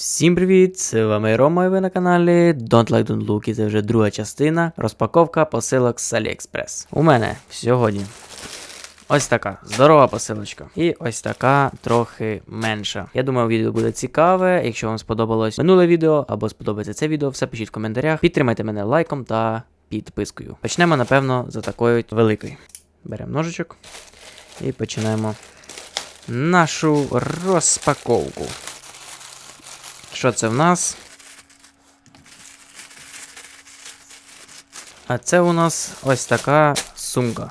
Всім привіт! З вами Рома і ви на каналі Don't Like Don't Look і це вже друга частина розпаковка посилок з AliExpress. У мене сьогодні ось така здорова посилочка. І ось така трохи менша. Я думаю, відео буде цікаве. Якщо вам сподобалось минуле відео або сподобається це відео, все пишіть в коментарях. Підтримайте мене лайком та підпискою. Почнемо, напевно, за такою великою. Беремо ножичок і починаємо нашу розпаковку. Що це в нас? А це у нас ось така сумка.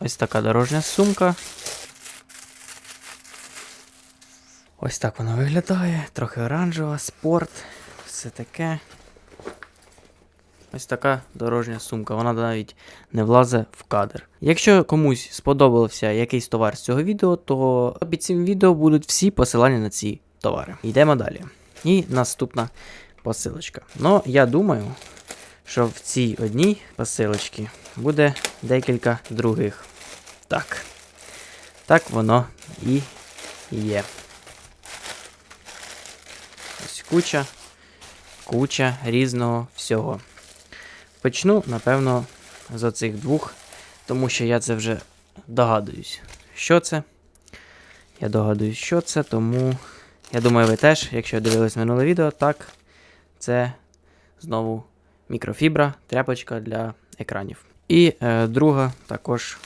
Ось така дорожня сумка. Ось так вона виглядає. Трохи оранжева, спорт, все таке. Ось така дорожня сумка, вона навіть не влазить в кадр. Якщо комусь сподобався якийсь товар з цього відео, то під цим відео будуть всі посилання на ці товари. Йдемо далі. І наступна посилочка. Ну, я думаю, що в цій одній посилочці буде декілька других. Так. Так воно і є. Ось куча, куча різного всього. Почну, напевно, з оцих двох, тому що я це вже догадуюсь, що це. Я догадуюсь, що це, тому я думаю, ви теж, якщо дивились минуле відео, так, це знову мікрофібра, тряпочка для екранів. І е, друга також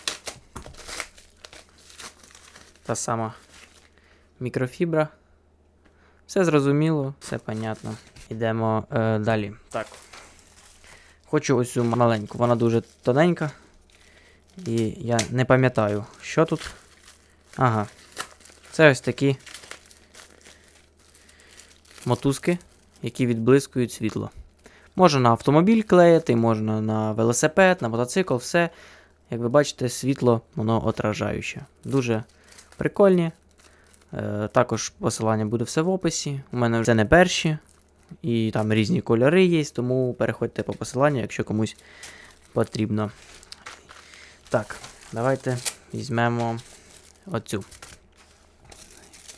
та сама мікрофібра. Все зрозуміло, все понятно. Йдемо е, далі. Так. Хочу ось цю маленьку, вона дуже тоненька. І я не пам'ятаю, що тут. Ага. Це ось такі мотузки, які відблискують світло. Можна на автомобіль клеїти, можна на велосипед, на мотоцикл, все. Як ви бачите, світло воно отражаюче. Дуже прикольні. Е, також посилання буде все в описі. У мене вже не перші. І там різні кольори є, тому переходьте по посиланню, якщо комусь потрібно. Так, давайте візьмемо оцю.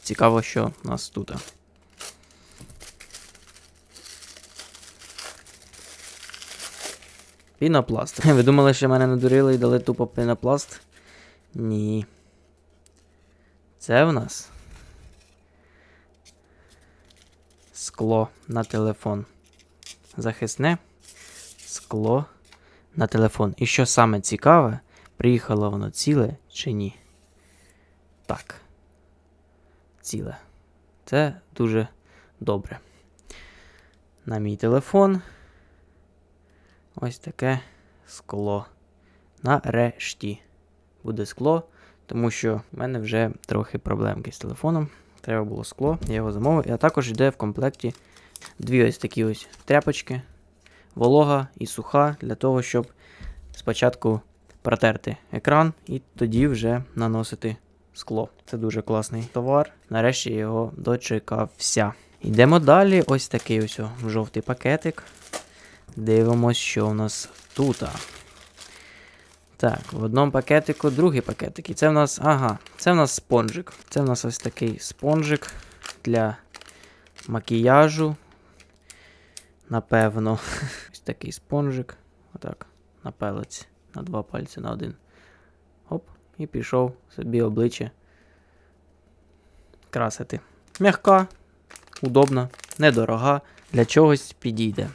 Цікаво, що у нас тут. Пінопласт. Ви думали, що мене надурили і дали тупо пінопласт? Ні. Це в нас скло на телефон. Захисне скло на телефон. І що саме цікаве, приїхало воно ціле чи ні? Так. Ціле. Це дуже добре. На мій телефон. Ось таке скло. Нарешті буде скло, тому що в мене вже трохи проблемки з телефоном. Треба було скло, я його замовив. І також йде в комплекті дві ось такі ось тряпочки, волога і суха, для того, щоб спочатку протерти екран і тоді вже наносити скло. Це дуже класний товар. Нарешті його дочекався. Йдемо далі. Ось такий ось жовтий пакетик. Дивимось, що у нас тут. Так, в одному пакетику другий пакетик. І це в нас. Ага, це в нас спонжик. Це в нас ось такий спонжик для макіяжу. Напевно. Ось такий спонжик. Отак. На палець. На два пальці на один. Оп, і пішов собі обличчя красити. М'яка, удобна, недорога. Для чогось підійде.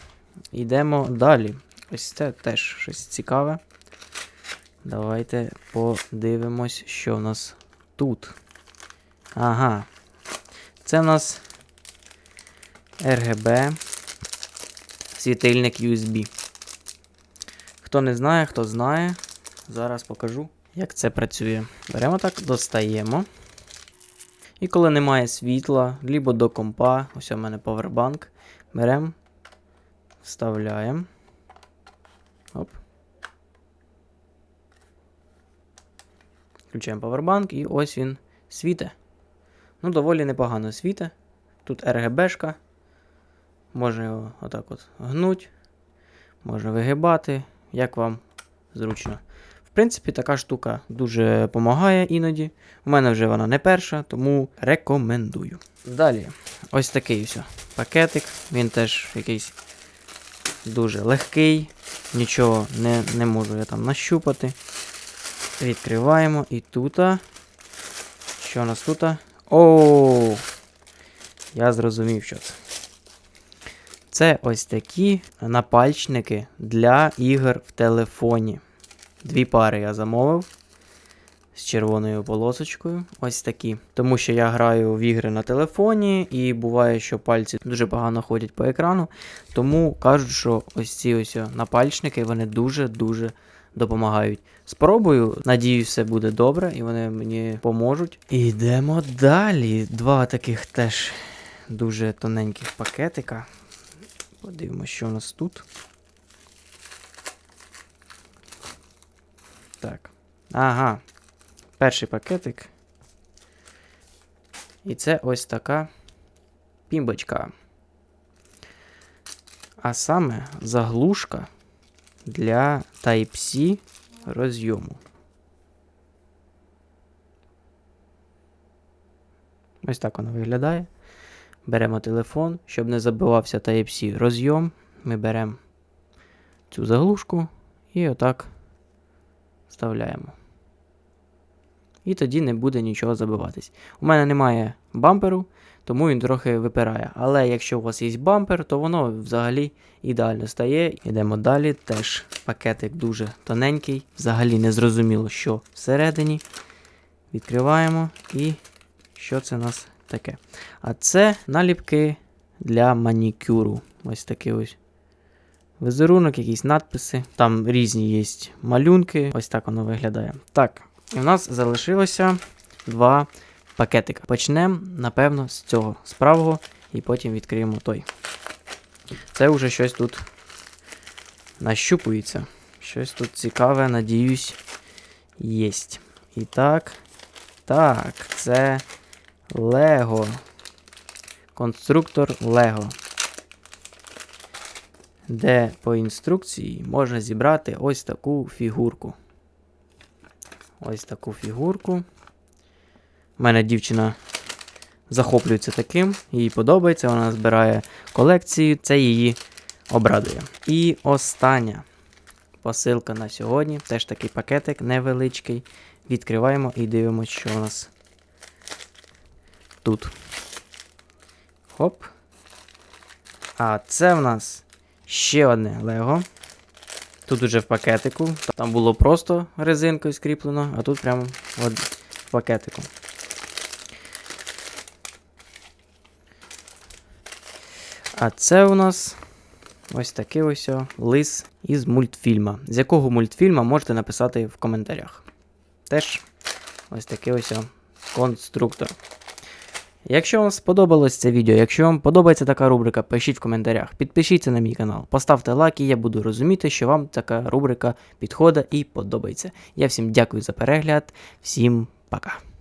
Йдемо далі. Ось це теж щось цікаве. Давайте подивимось, що в нас тут. Ага. Це в нас RGB світильник USB. Хто не знає, хто знає, зараз покажу, як це працює. Беремо так, достаємо. І коли немає світла, либо до компа, ось у мене повербанк, беремо, вставляємо. Включаємо павербанк і ось він світе. Ну, доволі непогано світе. Тут RGB-шка. Можна його отак от гнуть, можна вигибати, як вам зручно. В принципі, така штука дуже допомагає іноді. У мене вже вона не перша, тому рекомендую. Далі, ось такий ось пакетик. Він теж якийсь дуже легкий. Нічого не, не можу я там нащупати. Відкриваємо і тут. Що у нас тут? Оу! Я зрозумів, що це. Це ось такі напальчники для ігор в телефоні. Дві пари я замовив з червоною полосочкою. Ось такі. Тому що я граю в ігри на телефоні, і буває, що пальці дуже погано ходять по екрану. Тому кажуть, що ось ці ось напальчники вони дуже-дуже допомагають. Спробую, надіюсь, все буде добре, і вони мені поможуть. Ідемо далі. Два таких теж дуже тоненьких пакетика. Подивимося, що у нас тут. Так. Ага. Перший пакетик. І це ось така пімбочка. А саме заглушка для Type-C розйому. Ось так вона виглядає. Беремо телефон, щоб не забивався Type-C розйом. Ми беремо цю заглушку і отак вставляємо. І тоді не буде нічого забиватись. У мене немає бамперу, тому він трохи випирає. Але якщо у вас є бампер, то воно взагалі ідеально стає. Йдемо далі. Теж пакетик дуже тоненький. Взагалі не зрозуміло, що всередині. Відкриваємо і що це у нас таке. А це наліпки для манікюру. Ось такий ось візерунок, якісь надписи. Там різні є малюнки. Ось так воно виглядає. Так, і в нас залишилося два пакетика. Почнемо, напевно, з цього з правого, і потім відкриємо той. Це вже щось тут нащупується. Щось тут цікаве, надіюсь, єсть. І так. Так, це Лего. Конструктор Лего. Де по інструкції можна зібрати ось таку фігурку. Ось таку фігурку. У мене дівчина захоплюється таким, їй подобається, вона збирає колекцію, це її обрадує. І остання посилка на сьогодні. Теж такий пакетик невеличкий. Відкриваємо і дивимося, що у нас тут. Хоп. А це в нас ще одне Лего. Тут уже в пакетику. Там було просто резинкою скріплено, а тут прямо в пакетику. А це у нас ось такий ось лис із мультфільма. З якого мультфільма можете написати в коментарях. Теж ось такий ось конструктор. Якщо вам сподобалось це відео, якщо вам подобається така рубрика, пишіть в коментарях, підпишіться на мій канал, поставте лайк, і я буду розуміти, що вам така рубрика підходить і подобається. Я всім дякую за перегляд, всім пока.